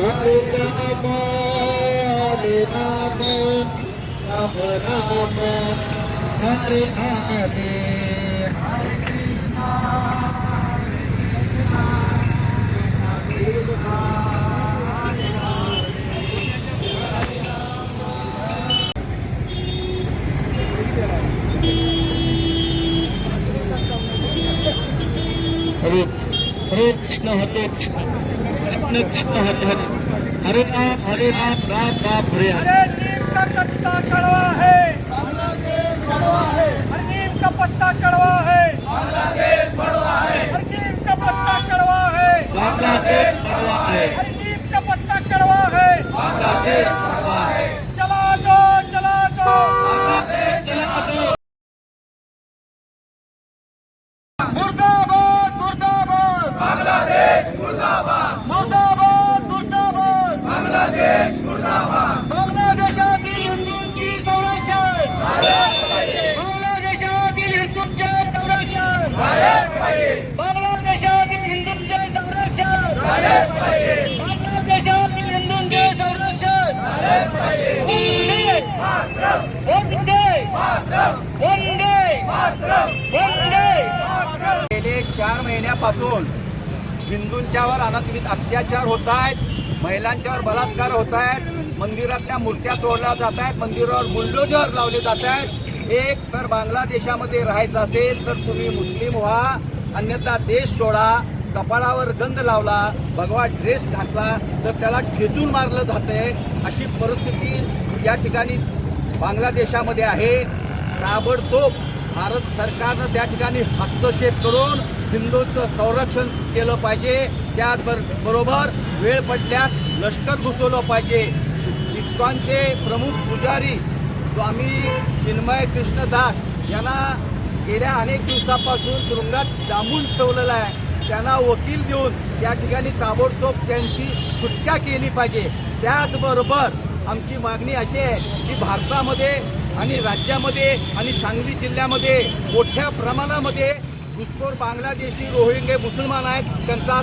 Hare Hare Hare Krishna Hare Krishna हरे कृष्ण हरे कृष्ण अपने कृष्ण हरे हरे हरे राम हरे राम राम राम हरे हरे नीम का पत्ता कड़वा है। नीम का पत्ता गेले चार महिन्यापासून हिंदूंच्यावर अनधिकृत अत्याचार होत आहेत महिलांच्यावर बलात्कार होत आहेत मंदिरातल्या मूर्त्या तोडल्या जात आहेत मंदिरावर बुलडोजर लावले जात आहेत एक तर बांगलादेशामध्ये राहायचं असेल तर तुम्ही मुस्लिम व्हा अन्यथा देश सोडा. कपाळावर गंध लावला भगवा ड्रेस घातला तर त्याला ठेचून मारलं जाते अशी परिस्थिती या ठिकाणी बांगलादेशामध्ये आहे. ताबडतोब भारत सरकारनं त्या ठिकाणी हस्तक्षेप करून हिंदूंचं संरक्षण केलं पाहिजे. त्याचबरोबर वेळ पडल्यास लष्कर घुसवलं पाहिजे. इस्कॉनचे प्रमुख पुजारी स्वामी चिन्मय कृष्णदास यांना गेल्या अनेक दिवसापासून तुरुंगात डांबून ठेवलेलं आहे. त्यांना वकील देऊन त्या ठिकाणी ताबडतोब त्यांची सुटका केली पाहिजे. त्याचबरोबर आमची मागणी अशी आहे की भारतामध्ये आणि राज्यामध्ये आणि सांगली जिल्ह्यामध्ये मोठ्या प्रमाणामध्ये घुसखोर बांगलादेशी रोहिंगे मुसलमान आहेत. त्यांचा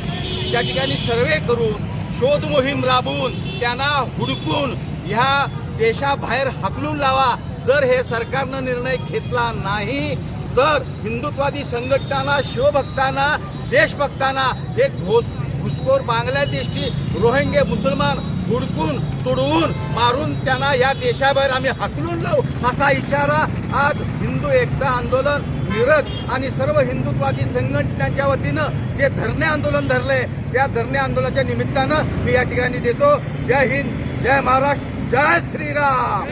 त्या ठिकाणी सर्वे करून शोध मोहीम राबवून त्यांना हुडकून ह्या देशाबाहेर हकलून लावा. जर हे सरकारनं निर्णय घेतला नाही तर हिंदुत्वादी संघटनांना शिवभक्तांना देशभक्तांना एक घोस घुसखोर बांगलादेशची रोहिंगे मुसलमान हुडकून तुडवून मारून त्यांना या देशाबाहेर आम्ही हकलून लावू असा इशारा आज हिंदू एकता आंदोलन मिरज आणि सर्व हिंदुत्वादी संघटनांच्या वतीनं जे धरणे आंदोलन धरले त्या धरणे आंदोलनाच्या निमित्तानं मी या ठिकाणी देतो. जय हिंद जय महाराष्ट्र जय श्रीराम.